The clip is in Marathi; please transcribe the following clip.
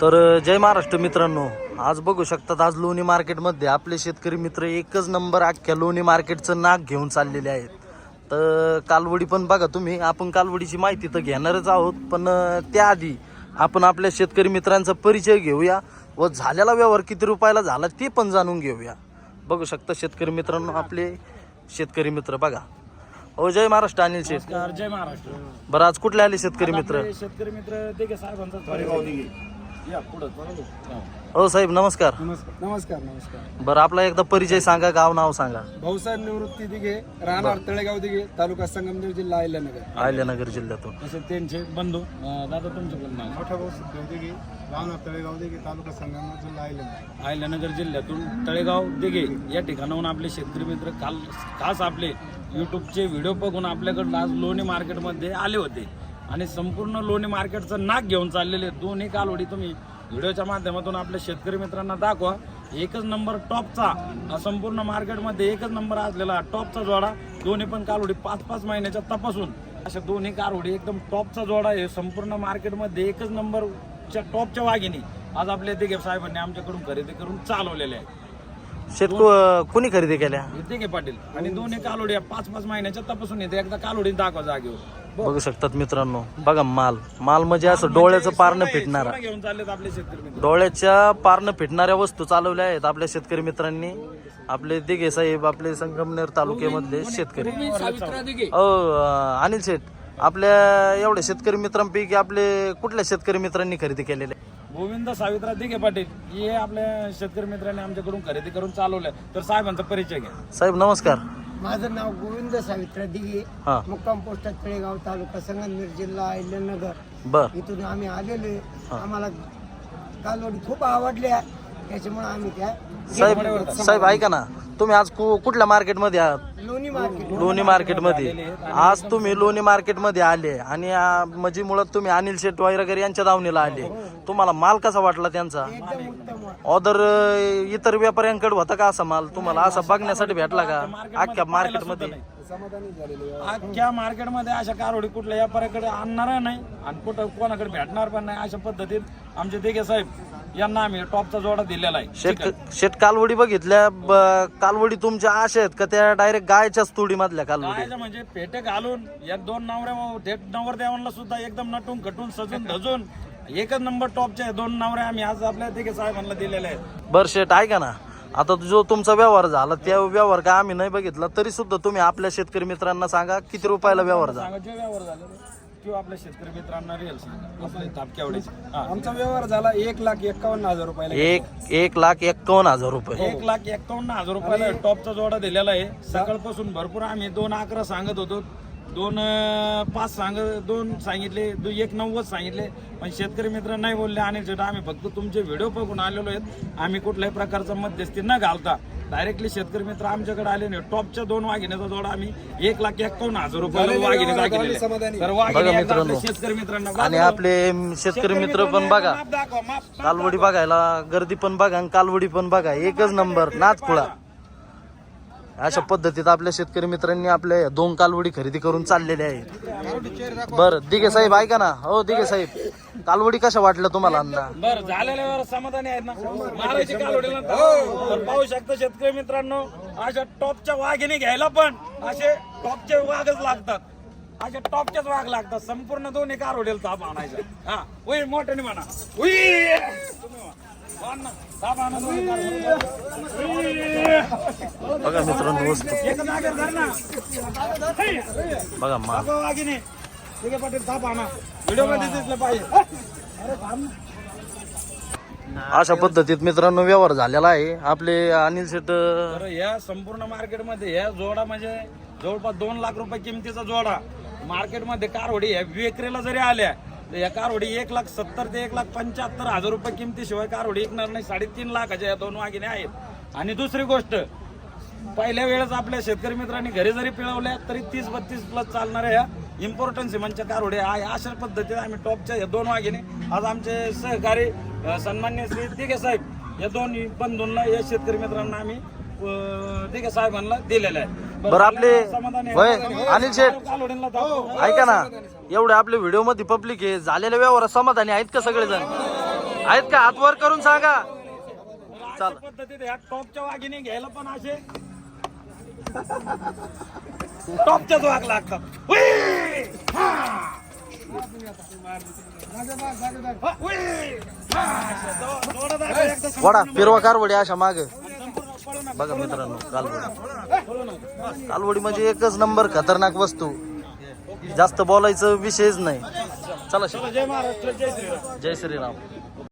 तर जय महाराष्ट्र मित्रांनो. आज बघू शकतात आज लोणी मार्केटमध्ये आपले शेतकरी मित्र एकच नंबर अख्ख्या लोणी मार्केटचं नाक घेऊन चाललेले आहेत. तर कालवडी पण बघा तुम्ही आपण कालवडीची माहिती तर घेणारच आहोत पण त्याआधी आपण आपल्या शेतकरी मित्रांचा परिचय घेऊया व झालेला व्यवहार किती रुपयाला झाला ते पण जाणून घेऊया. बघू शकता शेतकरी मित्रांनो आपले शेतकरी मित्र बघा. हो जय महाराष्ट्र अनिल नमस्कार जय महाराष्ट्र. बरं आज कुठले आले शेतकरी मित्र? शेतकरी मित्र दिघे साहेबांचा या पुढं हा. हो साहेब नमस्कार. नमस्कार. नमस्कार नमस्कार. बरं आपला एकदा परिचय सांगा गाव नाव सांगा. भाऊसाहेब निवृत्ती दिघे राहणार तळेगाव दिघे तालुका संगमनेर जिल्हा अहिल्यानगर. अहिल्यानगर जिल्ह्यातून. तसे त्यांचे बंधू अं, दादा तुमचे पण नाव. मोठा भाऊ सुखदेव दिघे राहणार तळेगाव दिघे तालुका संगमनेर जिल्हा अहिल्यानगर. अहिल्यानगर जिल्ह्यातून तळेगाव दिघे या ठिकाणाहून आपले शेतकरी मित्र काल खास आपले युट्यूबचे व्हिडिओ बघून आपल्याकडं आज लोणी मार्केटमध्ये आले होते. आणि संपूर्ण लोणी मार्केटचं नाक घेऊन चाललेले दोन्ही कालवडी तुम्ही व्हिडिओच्या माध्यमातून आपल्या शेतकरी मित्रांना दाखवा. एकच नंबर टॉपचा हा संपूर्ण मार्केटमध्ये एकच नंबर असलेला टॉपचा जोडा. दोन्ही पण कालवडी पाच पाच महिन्याच्या तपासून. अशा दोन्ही कारवडी एकदम टॉपचा जोडा आहे. संपूर्ण मार्केटमध्ये एकच नंबरच्या टॉपच्या वाघिणी. आज आपल्या दिघे साहेबांनी आमच्याकडून खरेदी करून चालवलेल्या आहे. शेत कोणी खरेदी केल्या? दिघे पाटील. आणि दोन्ही कालोडी पाच पाच महिन्याच्या तपासून येते एकदा कालोडी दाखवा जागेवर. बघू. शकतात मित्रांनो. बघा माल. माल म्हणजे असं डोळ्याचं पारणं फिटणारा. सोनं घेऊन चाललेत आपले शेतकरी मित्र. डोळ्याच्या पारणं फिटणाऱ्या वस्तू चालवल्या आहेत आपल्या शेतकरी मित्रांनी. आपले दिघे साहेब आपले संगमनेर तालुक्यामधले शेतकरी. अ अनिल शेठ. आपल्या एवढ्या शेतकरी मित्रांपैकी आपले कुठल्या शेतकरी मित्रांनी खरेदी केलेले गोविंद सावित्रा दिघे पाटील. हे आपल्या शेतकरी मित्रांनी आमच्याकडून खरेदी करून चालवलंय. तर साहेबांचा परिचय घ्या. साहेब नमस्कार. माझं नाव गोविंद सावित्रा दिघे. हा. मुक्काम पोस्ट तळेगाव तालुका संगमनेर जिल्हा अहिल्यानगर. बर. इथून आम्ही आलेलो आहे. आम्हाला कालवडी खूप आवडल्या. त्याच्यामुळे आम्ही त्या साहेब साहेब ऐका ना. तुम्ही आज कु- कुठल्या मार्केटमध्ये आहात? लोणी मार्केट. लोणी मार्केटमध्ये. आज तुम्ही लोणी मार्केटमध्ये आले आणि आ, म्हणजे मुळात तुम्ही अनिल शेट वगैरे यांच्या दावणीला आले. तुम्हाला माल कसा वाटला त्यांचा? एकदम उत्तम ऑदर इतर व्यापाऱ्यांकडे होता का असा माल? तुम्हाला असा बघण्यासाठी भेटला का? अख्ख्या मार्केटमध्ये समाधानी झालेले अख्ख्या मार्केटमध्ये अशा कारवडी कुठल्या व्यापाऱ्याकडे आणणार नाही आणि कुठं कोणाकडे भेटणार पण नाही अशा पद्धतीत आमचे दिघे साहेब यांना आम्ही टॉपचा जोडा दिलेला आहे. शेट शेट कालवडी बघितल्या. ब- कालवडी तुमच्या अशा आहेत का? त्या डायरेक्ट गायच्याच तुडी मधल्या कालवडी म्हणजे पेटे घालून या दोन नवऱ्या थेट नवर देवांना सुद्धा एकदम नटून कटून सजून धजून एकच नंबर टॉपचे दोन नवऱ्या आम्ही आज आपल्या दिघे साहेबांना दिलेले आहेत. बर शेट ऐका ना. आता जो तुमचा व्यवहार झाला त्या व्यवहार काय आम्ही नाही बघितला तरी सुद्धा तुम्ही आपल्या शेतकरी मित्रांना सांगा किती रुपयाला व्यवहार झाला? सांगा जे व्यवहार झाले किंवा आपल्या शेतकरी मित्रांना रिअल सांगा. आपले हा. आमचा व्यवहार झाला एक लाख एक्कावन्न हजार रुपयाला एक एक लाख एक्कावन्न हजार रुपये. एक लाख एक्कावन्न हजार रुपयाला टॉपचा जोडा दिलेला आहे. सकाळपासून भरपूर आम्ही दोन अकरा सांगत होतो. दोन पाच सांग दोन सांगितले दो- एक नव्वद सांगितले पण शेतकरी मित्र नाही बोलले आणि शेट आम्ही फक्त तुमचे व्हिडिओ बघून आलेलो आहेत. आम्ही कुठल्याही प्रकारचा मध्यस्थी न घालता डायरेक्टली शेतकरी मित्र आमच्याकडे आले नाही. टॉपच्या दोन वाघिण्याचा जोडा आम्ही एक लाख एक्कावन्न हजार वाघिणी. आपल्या शेतकरी मित्रांना आणि. आपले शेतकरी मित्र पण बघा. कालवडी बघायला गर्दी पण बघा आणि कालवडी पण बघा. एकच नंबर नाच खुळा अशा पद्धतीत आपल्या शेतकरी मित्रांनी आपल्या दोन कालवडी खरेदी करून चाललेल्या आहेत. बर दिघे साहेब ऐका ना. हो दिघे साहेब. कालवडी कशा वाटल्या तुम्हाला अण्णा? बर झालेल्यावर समाधानी आहेत ना? मारायची कालवडीला तर पाहू शकता शेतकरी मित्रांनो अशा टॉपच्या वाघिणी घ्यायला पण असे टॉपचे वाघच लागतात. अशा टॉपचेच वाघ लागतात. संपूर्ण दोन्ही कारवडीला ताप आणायचा. हा उई मोठ्याने म्हणा. बघा मित्रांनो वस्तू. बघा मा. अशा पद्धतीत मित्रांनो व्यवहार झालेला आहे. आपले अनिल शेट तर या संपूर्ण मार्केटमध्ये या जोडा म्हणजे जवळपास दोन लाख रुपये किमतीचा जोडा. मार्केटमध्ये कारवडी या विक्रीला जरी आल्या तर या कारवडी एक लाख सत्तर ते एक लाख पंच्याहत्तर हजार रुपये किमतीशिवाय कारवडी विकणार नाही. साडेतीन लाखाच्या या दोन वाघिने आहेत. आणि दुसरी गोष्ट पहिल्या वेळेस आपल्या शेतकरी मित्रांनी घरी जरी पिळवल्या तरी तीस बत्तीस प्लस चालणाऱ्या ह्या इम्पॉर्टन्स सिमेंटच्या कारवड्या आहे अशा पद्धतीने आम्ही टॉपच्या या दोन वाघिने आज आमचे सहकारी सन्मान्य श्री दिघे साहेब या दोन बंधूंना या शेतकरी मित्रांना आम्ही दिघे साहेबांना दिलेलं आहे बरं आपले. वय अनिल शेठ कालवडींना दाखव. ऐका ना एवढे आपले व्हिडिओमध्ये पब्लिक आहे झालेल्या व्यवहार समाधानी आहेत का सगळेजण आहेत का हात वर करून सांगा अशा पद्धतीत ह्या टॉपच्या वाघिणी घ्यायला पण असे टॉपच्याच वाघ लागतात हुई! हा! हा, हुई! हा! दो- दोडा दाखव एकदा संपूर्ण वडा फिरवा कारवडी अशा माग. बघा मित्रांनो कालवडी. कालवडी म्हणजे एकच नंबर खतरनाक वस्तू. जास्त बोलायचं विषयच नाही. चला जय महाराष्ट्र जय श्रीराम जय श्रीराम.